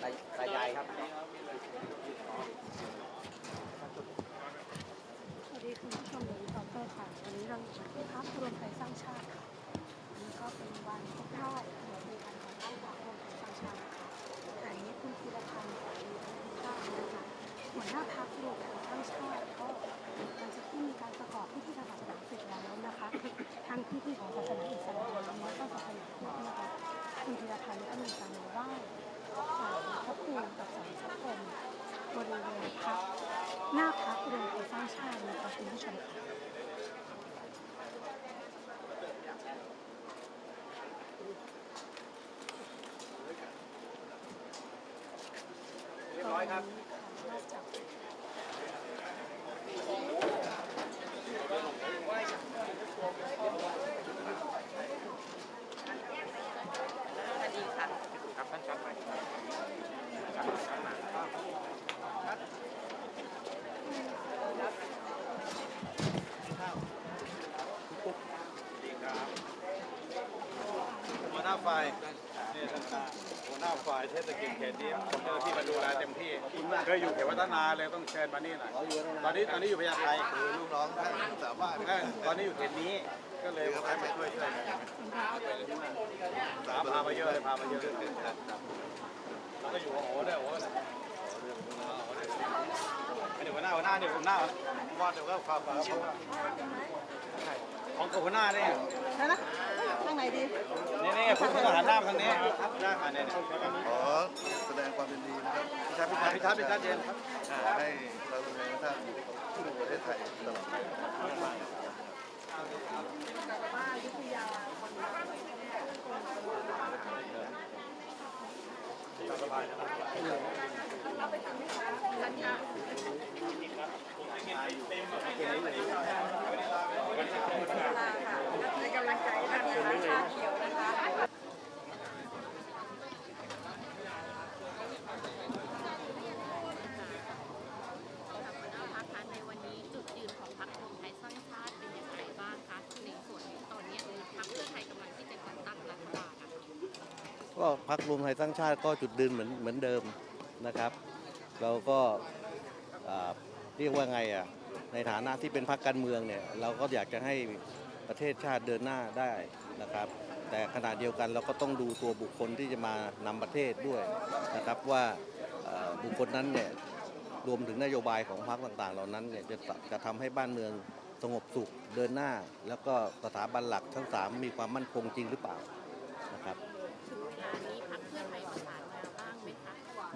ตายายครับสวัสดีคุณผู้ชมหรือตอบเตอร์ค่ะวันนี้เราอยู่ที่พักรวมไทยสร้างชาติค่ะอันนี้ก็เป็นวันครบรอบหนือยบริการของเราของรวมไทยสร้างชาติค่ะแต่นี้คุณธีรพันธ์สารีพันธ์ข้าวนะคะหัวหน้าพักรวมไทยสร้างชาติก็หลังจากที่มีการประกอบพิธีทางศาสนาเสร็จแล้วนะคะทางพิธีของศาสนาอิสลามและก็ศาสนาพุทธนะคะคุณธีรพันธ์ก็มีการ บริเวณพักหน้าพักรวมไทยสร้างชาตินะคะคุณผู้ชมค่ะเรียบร้อยครับครับท่านชัดไหมดีครับหัวหน้าฝ่ายนี่ท่านตาหัวหน้าฝ่ายเทศกิจเขตนี้ผมเจ้าหน้าที่มาดูแลเต็มที่เคยอยู่เขตวัฒนาเลยต้องเชิญมานี่หน่อยตอนนี้ตอนนี้อยู่พญาไทคือลูกน้องท่านสามารถเออตอนนี้อยู่เขตนี้ก็เลยให้มาช่วยช่วยกันสามพามาเยอะเลยพามาเยอะเลยครับแล้วก็อยู่กับโอ้ด้วยโอ้ด้วยเดี๋ยวหัวหน้าหัวหน้าเนี่ยหัวหน้าว่าเดี๋ยวก็ความความของกับหัวหน้าเนี่ยแล้วนะทางไห นดีนี่นี่คุณต้องหันหน้ามาทางนี้หน้าหันเนี่ยขอแสดงความยินดีนะครับพิทักษ์พิทักษ์พิทักษ์เย็นครับให้เราดำเนินท่านผู้ประเทศไทยตลอดไสวัสดีค่ะคุณผู้ชาติเป็นอย่างไรบ้างคะในส่วนตอนนี้พรรคเพื่อไทยกำลังที่จะจัดตั้งรัฐบาลนะคก็พักรวมไทยสร้างชาติก็จุดยืนเหมือนเหมือนเดิมนะครับ เราก็เรียกว่าไงอะในฐานะที่เป็นพรรคการเมืองเนี่ย เราก็อยากจะให้ ประเทศชาติเดินหน้าได้นะครับ แต่ขณะเดียวกันเราก็ต้องดูตัวบุคคลที่จะมานำประเทศด้วยนะครับว่าบุคคลนั้นเนี่ยรวมถึงนโยบายของพรรคต่างๆ เหล่านั้นเนี่ยจะจะทำให้บ้านเมืองสงบสุขเดินหน้า แล้วก็สถาบันหลักทั้งสามมีความมั่นคงจริงหรือเปล่านะครับ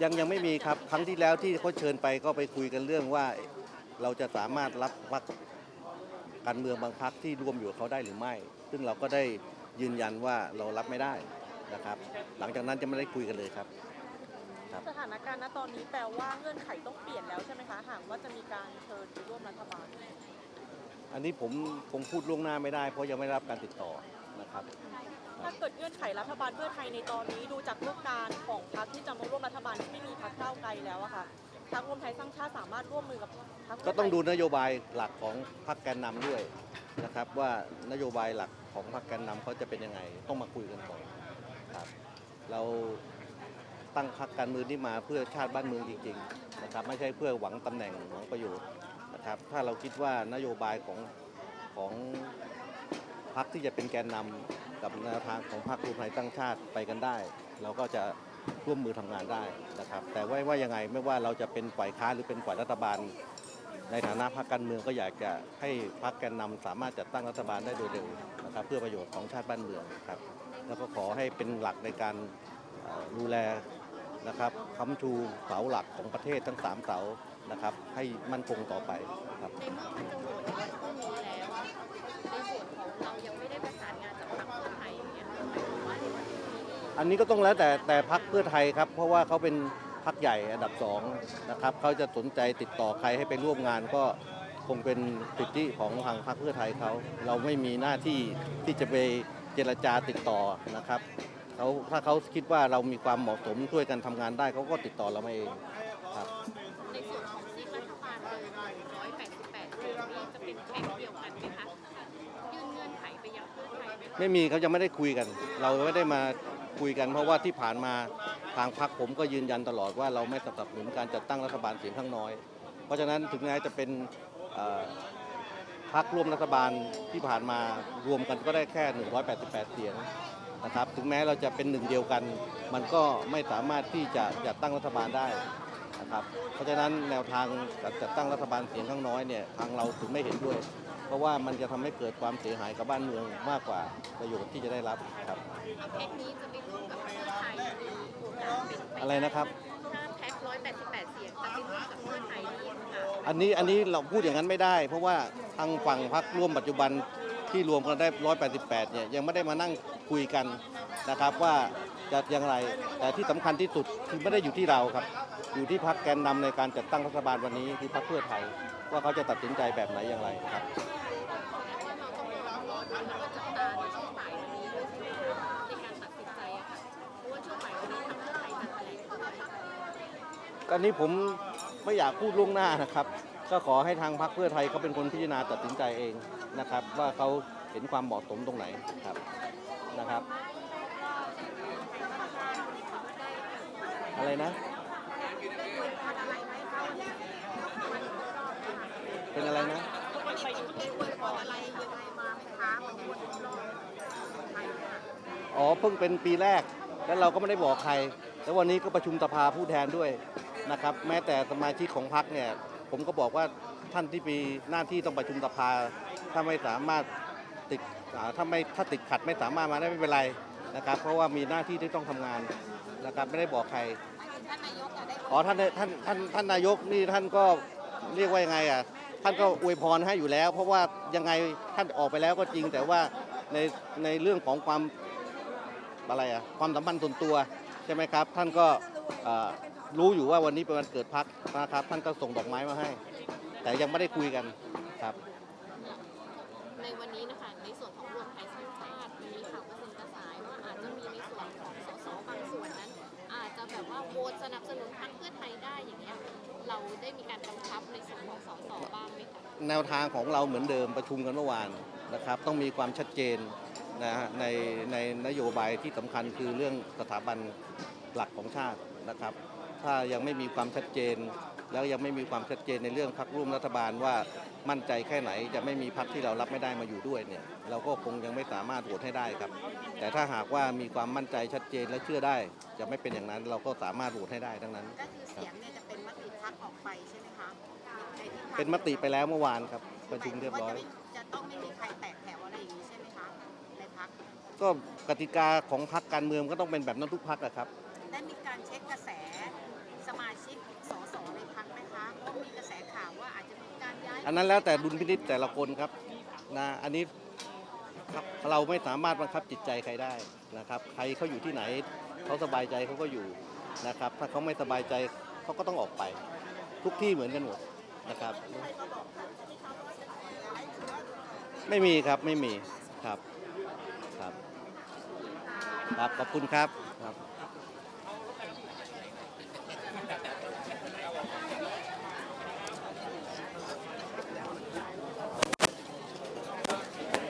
ยังยังไม่มีครับครั้งที่แล้วที่เขาเชิญไปก็ไปคุยกันเรื่องว่าเราจะสามารถรับพรรค การเมืองบางพรรคที่ร่วมอยู่กับเขาได้หรือไม่ ซึ่งเราก็ได้ยืนยันว่าเรารับไม่ได้นะครับ หลังจากนั้นจะไม่ได้คุยกันเลยครับ สถานการณ์ณตอนนี้แปลว่าเงื่อนไขต้องเปลี่ยนแล้วใช่ไหมคะ หากว่าจะมีการเชิญไปร่วมรัฐบาล อันนี้ผมคงพูดล่วงหน้าไม่ได้ เพราะยังไม่ได้รับการติดต่อนะครับ ถ้าเกิดเงื่อนไขรัฐบาลเพื่อไทยในตอนนี้ดูจากเรื่องการของพรรคที่จะมาร่วมรัฐบาลที่ไม่มีพรรคก้าวไกลแล้วอะค่ะ พรรครวมไทยสร้างชาติสามารถร่วมมือกับพรรคเพื่ก็ต้องดูนโยบายหลักของพรรคแกนนำด้วยนะครับว่านโยบายหลักของพรรคแกนนำเขาจะเป็นยังไงต้องมาคุยกันก่อนครับเราตั้งพรรคการเมืองที่มาเพื่อชาติบ้านเมืองจริงๆนะครับไม่ใช่เพื่อหวังตำแหน่งหวังประโยชน์นะครับถ้าเราคิดว่านโยบายของของพรรคที่จะเป็นแกนนำกับแนวทางของพรรครวมไทยตั้งชาติไปกันได้ เราก็จะ ร่วมมือทำงานได้นะครับ แต่ว่าว่ายังไงไม่ว่าเราจะเป็นฝ่ายค้านหรือเป็นฝ่ายรัฐบาล ในฐานะพรรคการเมืองก็อยากจะให้พรรคแกนนำสามารถจัดตั้งรัฐบาลได้โดยเร็วนะครับ เพื่อประโยชน์ของชาติบ้านเมืองครับ แล้วก็ขอให้เป็นหลักในการดูแลนะครับค้ำชูเสาหลักของประเทศทั้งสามเสานะครับ ให้มั่นคงต่อไปครับในเมื่อมันจะโหวตในวันพรุ่งนี้แล้ว อันนี้ก็ต้องแล้วแต่แต่พักเพื่อไทยครับ เพราะว่าเขาเป็นพักใหญ่อันดับสองนะครับเขาจะสนใจติดต่อใครให้ไปร่วมงานก็คงเป็นสิทธิของทางพรรคเพื่อไทยเขา เราไม่มีหน้าที่ที่จะไปเจรจาติดต่อนะครับเขาถ้าเขาคิดว่าเรามีความเหมาะสมช่วยกันทำงานได้เขาก็ติดต่อเรามาเองครับในส่วนของซีกรัฐบาลเบอร์188เสียงนี้จะเป็นแพ็คเดียวกันไหมคะยื่นเงื่อนไขไปยังเพื่อไทยไหมคะไม่มีเขายังไม่ได้คุยกัน เราไม่ได้มา คุยกันเพราะว่าที่ผ่านมาทางพรรคผมก็ยืนยันตลอดว่าเราไม่สนับสนุนการจัดตั้งรัฐบาลเสียงข้างน้อย เพราะฉะนั้นถึงแม้จะเป็นพรรคร่วมรัฐบาลที่ผ่านมารวมกันก็ได้แค่ 188 เสียงนะครับถึงแม้เราจะเป็นหนึ่งเดียวกัน มันก็ไม่สามารถที่จะจัดตั้งรัฐบาลได้นะครับเพราะฉะนั้นแนวทางการจัดตั้งรัฐบาลเสียงข้างน้อยเนี่ยทางเราถึงไม่เห็นด้วย เพราะว่ามันจะทำให้เกิดความเสียหายกับบ้านเมืองมากกว่าประโยชน์ที่จะได้รับครับถ้าแพ็คนี้จะไปร่วมกับเพื่อไทยมีโอกาสเป็นไปอะไรนะครับถ้าแพ็ค188เสียงจะไปร่วมกับเพื่อไทยนี่ค่ะอันนี้อันนี้เราพูดอย่างนั้นไม่ได้ เพราะว่าทางฝั่งพรรคร่วมปัจจุบันที่รวมกันได้ 188 เนี่ยยังไม่ได้มานั่งคุยกันนะครับว่าจะอย่างไร แต่ที่สำคัญที่สุดคือไม่ได้อยู่ที่เราครับ อยู่ที่พรรคแกนนำในการจัดตั้งรัฐบาลวันนี้คือพรรคเพื่อไทย ว่าเขาจะตัดสินใจแบบไหนอย่างไรครับ อันนี้ผมไม่อยากพูดล่วงหน้านะครับ ก็ขอให้ทางพรรคเพื่อไทยเขาเป็นคนพิจารณาตัดสินใจเองนะครับ ว่าเขาเห็นความเหมาะสมตรงไหนครับนะครับ อะไรนะ เป็นอะไรนะอ๋อเพิ่งเป็นปีแรกแล้วเราก็ไม่ได้บอกใคร แล้ววันนี้ก็ประชุมสภาผู้แทนด้วย นะครับ แม้แต่สมาชิกของพรรคเนี่ย ผมก็บอกว่าท่านที่มีหน้าที่ต้องประชุมสภา ถ้าไม่สามารถติดอ่าถ้าไม่ถ้าติดขัดไม่สามารถมาได้ไม่เป็นไรนะครับ เพราะว่ามีหน้าที่ที่ต้องทำงานนะครับไม่ได้บอกใครอ๋อท่านท่านท่านท่านนายกนี่ท่านก็เรียกว่ายังไงอะท่านก็อวยพรให้อยู่แล้ว เพราะว่ายังไงท่านออกไปแล้วก็จริงแต่ว่าในในเรื่องของความอะไรอะความสัมพันธ์ส่วนตัวใช่ไหมครับ ท่านก็เอ่อ รู้อยู่ว่าวันนี้เป็นวันเกิดพักนะครับ ท่านก็ส่งดอกไม้มาให้ แต่ยังไม่ได้คุยกันครับ ในวันนี้นะคะในส่วนของรวมไทยสร้างชาติมันมีข่าวกระเซ็นกระสายว่าอาจจะมีในส่วนของสสบางส่วนนั้น อาจจะแบบว่าโหวตสนับสนุนพรรคเพื่อไทยได้อย่างเงี้ยเราได้มีการกำชับในส่วนของสสบ้างไหมคะแนวทางของเราเหมือนเดิมประชุมกันเมื่อวานนะครับ ต้องมีความชัดเจนนะฮะในในนโยบายที่สำคัญคือเรื่องสถาบันหลักของชาตินะครับ ถ้ายังไม่มีความชัดเจน แล้วยังไม่มีความชัดเจนในเรื่องพักร่วมรัฐบาลว่ามั่นใจแค่ไหนจะไม่มีพักที่เรารับไม่ได้มาอยู่ด้วยเนี่ยเราก็คงยังไม่สามารถโหวตให้ได้ครับ แต่ถ้าหากว่ามีความมั่นใจชัดเจนและเชื่อได้ จะไม่เป็นอย่างนั้นเราก็สามารถโหวตให้ได้ทั้งนั้นก็คือเสียงเนี่ยจะเป็นมติพักออกไปใช่ไหมคะในทิศทางเป็นมติไปแล้วเมื่อวานครับประชุมเรียบร้อยว่าจะไม่จะต้องไม่มีใครแตกแถวอะไรอย่างนี้ใช่ไหมคะในพักก็กติกาของพรรคการเมืองก็ต้องเป็นแบบนั้นทุกพรรคอะครับ ได้มีการเช็คกระแสส อันนั้นแล้วแต่ดุลพินิจแต่ละคนครับนะอันนี้ครับเราไม่สามารถบังคับจิตใจใครได้นะครับ ใครเขาอยู่ที่ไหนเขาสบายใจเขาก็อยู่นะครับ ถ้าเขาไม่สบายใจเขาก็ต้องออกไป ทุกที่เหมือนกันหมดนะครับ ไม่มีครับไม่มีครับครับครับขอบคุณครับครับ